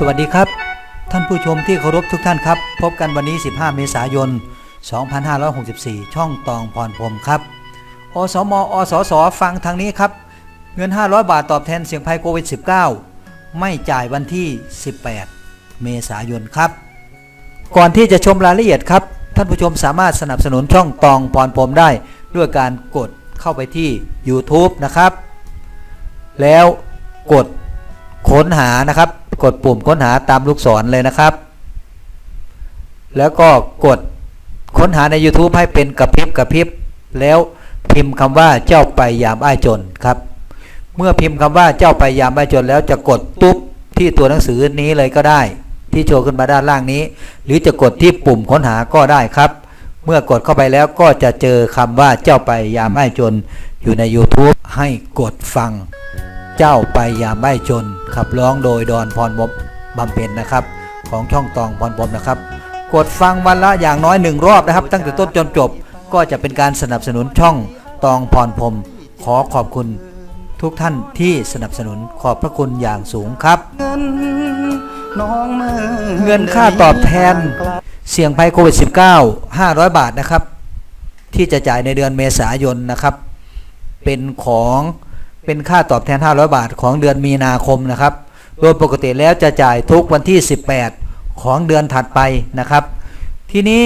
สวัสดีครับ ท่านผู้ชมที่เคารพทุกท่านครับ พบกันวันนี้ 15 เมษายน 2564 ช่องตองพรพรมครับอสมอสสฟังทางนี้ครับ เงิน 500 บาทตอบแทนเสี่ยงภัยโควิด -19 ไม่จ่ายวันที่ 18 เมษายนครับ ก่อนที่จะชมรายละเอียดครับ ท่านผู้ชมสามารถสนับสนุนช่องตองพรพรมได้ด้วยการกดเข้าไปที่ YouTube นะครับ แล้วกดค้นหานะครับ กดปุ่มค้นหาตามลูกศรเลยนะครับ แล้วก็กดค้นหาใน YouTube ให้เป็นกระพริบกระพริบแล้วพิมพ์คำว่าเจ้าไปยามอ้ายจนครับ เมื่อพิมพ์คำว่าเจ้าไปยามอ้ายจน แล้วจะกดตุ๊บที่ตัวหนังสือนี้เลยก็ได้ ที่โชว์ขึ้นมาด้านล่างนี้ หรือจะกดที่ปุ่มค้นหาก็ได้ครับ เมื่อกดเข้าไปแล้วก็จะเจอคำว่าเจ้าไปยามอ้ายจน อยู่ใน YouTube ให้กดฟัง เจ้าไปยามไม่จนขับร้องโดยดอนพรบบบำเพ็ญนะครับ ของช่องตองพรบมนะครับ กดฟังวันละอย่างน้อยหนึ่งรอบนะครับ ตั้งแต่ต้นจนจบก็จะเป็นการสนับสนุนช่องตองพรพรหมขอขอบคุณทุกท่านที่สนับสนุนขอบพระคุณอย่างสูงครับเงินน้องมือเงินค่าตอบแทน เสี่ยงภัยโควิด -19 500 บาทนะครับ ที่จะจ่ายในเดือนเมษายนนะครับ เป็นของ เป็นค่าตอบแทน 500 บาทของเดือนมีนาคมนะครับ โดยปกติแล้วจะจ่ายทุกวันที่ 18 ของเดือนถัดไปนะครับ ทีนี้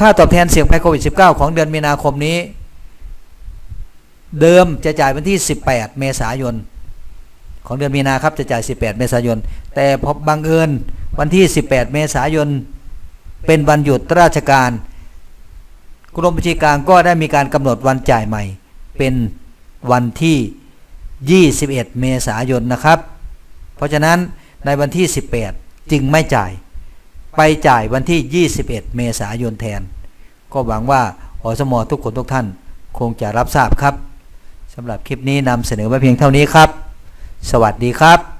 ค่าตอบแทนเสี่ยงภัยโควิด -19 ของเดือนมีนาคมนี้ เดิมจะจ่ายวันที่ 18 เมษายน ของเดือนมีนาครับจะจ่าย 18 เมษายน แต่พอบังเอิญวันที่ 18 เมษายน เป็นวันหยุดราชการกรมบัญชีกลางก็ได้มีการกำหนดวันจ่ายใหม่ เป็นวันที่ 21 เมษายนนะครับ เพราะฉะนั้นในวันที่ 18 จึงไม่จ่าย ไปจ่ายวันที่ 21 เมษายนแทน ก็หวังว่าอสมทุกคนทุกท่านคงจะรับทราบครับสำหรับคลิปนี้นำเสนอไว้เพียงเท่านี้ครับ สวัสดีครับ